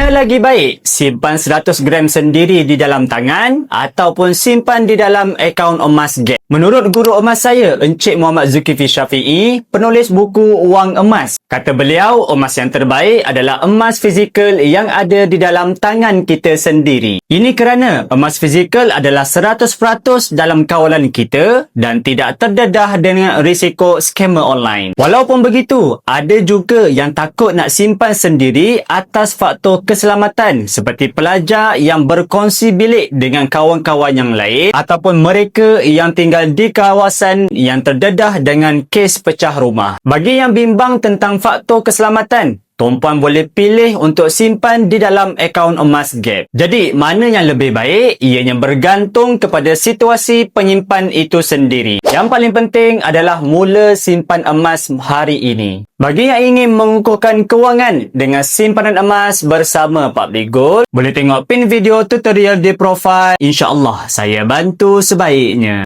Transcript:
Mana lagi baik? Simpan 100 gram sendiri di dalam tangan ataupun simpan di dalam akaun emas Gap? Menurut guru emas saya, Encik Muhammad Zulkifli Syafi'i, penulis buku Wang Emas. Kata beliau, emas yang terbaik adalah emas fizikal yang ada di dalam tangan kita sendiri. Ini kerana emas fizikal adalah 100% dalam kawalan kita dan tidak terdedah dengan risiko skamer online. Walaupun begitu, ada juga yang takut nak simpan sendiri atas faktor keselamatan seperti pelajar yang berkongsi bilik dengan kawan-kawan yang lain ataupun mereka yang tinggal di kawasan yang terdedah dengan kes pecah rumah. Bagi yang bimbang tentang faktor keselamatan, Tumpuan boleh pilih untuk simpan di dalam akaun emas Gap. Jadi, mana yang lebih baik? Ianya bergantung kepada situasi penyimpan itu sendiri. Yang paling penting adalah mula simpan emas hari ini. Bagi yang ingin mengukuhkan kewangan dengan simpanan emas bersama Public Gold, boleh tengok pin video tutorial di profil. InsyaAllah, saya bantu sebaiknya.